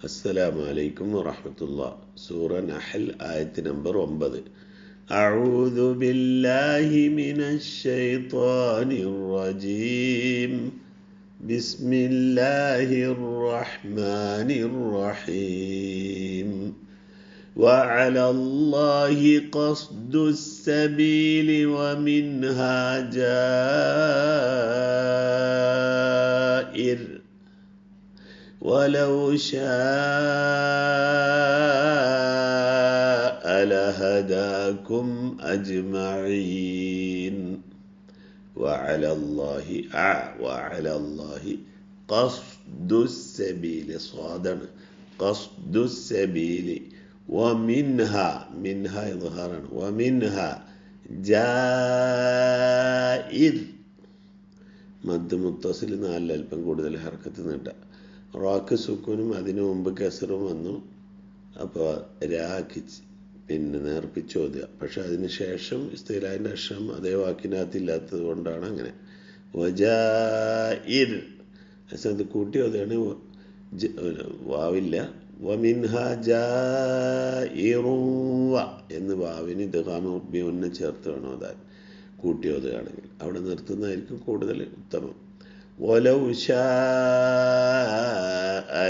അസ്സലാമു അലൈക്കും വറഹമത്തുള്ള സൂറ നഹൽ ആയത്ത് നമ്പർ ഒമ്പത് أعوذ بالله من الشيطان الرجيم بسم الله الرحمن الرحيم وعلى الله قصد السبيل ومنها جائر ولو شاء لهداكم أجمعين. وعلى الله وعلى الله قصد السبيل صادنا قصد السبيل. ومنها منها إظهارا ومنها جائر. مد متصل على البنقود الحركة نتا റോക്ക് സുക്കൂനും അതിനു മുമ്പ് കസറും വന്നു. അപ്പോൾ രാക്കി പിന്നെ നേർപ്പിച്ച് ഓതുക. പക്ഷെ അതിന് ശേഷം ഇസ്തിലാന്റെ അക്ഷരം അതേ വാക്കിനകത്ത് ഇല്ലാത്തത് കൊണ്ടാണ് അങ്ങനെ. വജാഇർ അത് കൂട്ടി ഓതുകയാണ്. വാവില്ല. എന്ന് വാവിന് ഇദ്ഗാമ ഉന്നെ ചേർത്ത് വേണം ഓതാൻ. കൂട്ടി ഓതുകയാണെങ്കിൽ. അവിടെ നിർത്തുന്നതായിരിക്കും കൂടുതൽ ഉത്തമം. ഒലൗ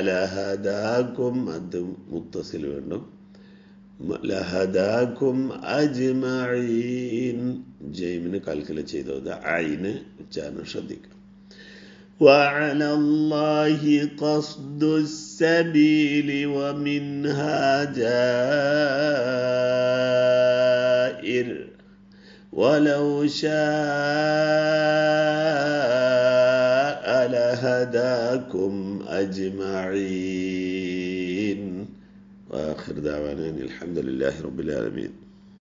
ലഹദാക്കും അത് മുത്തസിൽ വേണ്ടും ലഹദാക്കും അജ്മഈൻ ജൈമിന് കൽക്കല ചെയ്തത് ഐന് ഉച്ചാരണം ശ്രദ്ധിക്കാം وعلى الله قصد السبيل ومنها جائر ولو شاء لهداكم أجمعين. وآخر دعوانا الحمد لله رب العالمين.